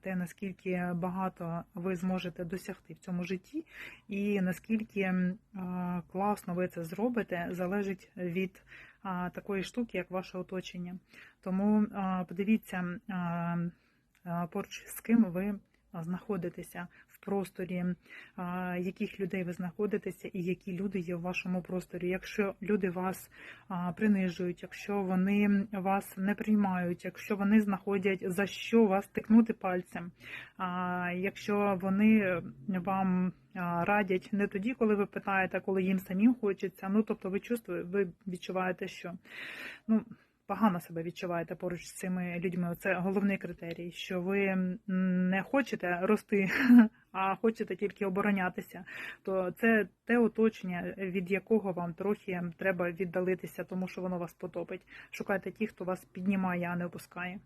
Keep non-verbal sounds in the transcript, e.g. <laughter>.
те, наскільки багато ви зможете досягти в цьому житті, і наскільки класно ви це зробите, залежить від такої штуки, як ваше оточення. Тому подивіться, поруч з ким ви знаходитеся в просторі, яких людей ви знаходитеся, і які люди є в вашому просторі. Якщо люди вас принижують, якщо вони вас не приймають, якщо вони знаходять за що вас тикнути пальцем, якщо вони вам радять не тоді, коли ви питаєте, а коли їм самим хочеться. Ну тобто, ви чувствуєте, ви відчуваєте, що ну. Погано себе відчуваєте поруч з цими людьми. Це головний критерій, що ви не хочете рости, <laughs> а хочете тільки оборонятися. То це те оточення, від якого вам трохи треба віддалитися, тому що воно вас потопить. Шукайте ті, хто вас піднімає, а не опускає.